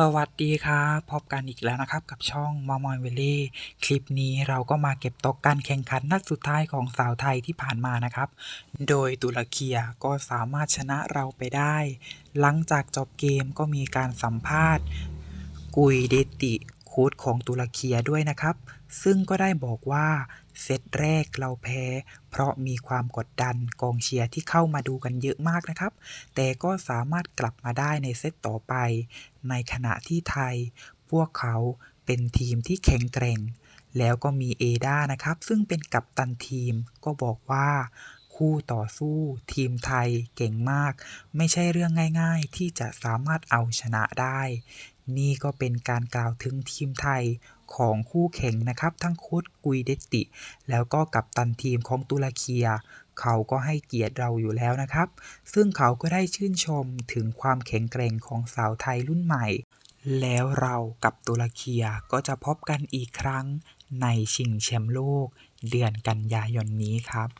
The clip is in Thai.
สวัสดีครับพบกันอีกแล้วนะครับ กับช่องมอมอนเวลลี่คลิปนี้เราก็มาเก็บตกการแข่งขันนัดสุดท้ายของสาวไทยที่ผ่านมานะครับ โดยตุรเคียก็สามารถชนะเราไปได้ หลังจากจบเกมก็มีการสัมภาษณ์ กุยเดติ ค้ชของตุรเคียด้วยนะครับ ซึ่งก็ได้บอกว่าเซตแรกเราแพ้ เพราะมีความกดดันกองเชียร์ที่เข้ามาดูกันเยอะมากนะครับ แต่ก็สามารถกลับมาได้ในเซตต่อไป ในขณะที่ไทย พวกเขาเป็นทีมที่แข็งแกร่ง แล้วก็มีเอดานะครับ ซึ่งเป็นกัปตันทีมก็บอกว่า คู่ต่อสู้ทีมไทยเก่งมาก ไม่ใช่เรื่องง่ายๆ ที่จะสามารถเอาชนะได้ นี่ก็เป็นการกล่าวถึงทีมไทยของคู่แข่งนะครับ ทั้งโค้ชกุยเดติ แล้วก็กัปตันทีมของตุรเคีย เขาก็ให้เกียรติเราอยู่แล้วนะครับ ซึ่งเขาก็ได้ชื่นชมถึงความแข็งแกร่งของสาวไทยรุ่นใหม่ แล้วเรากับตุรเคียก็จะพบกันอีกครั้งในชิงแชมป์โลก เดือนกันยายนนี้ครับ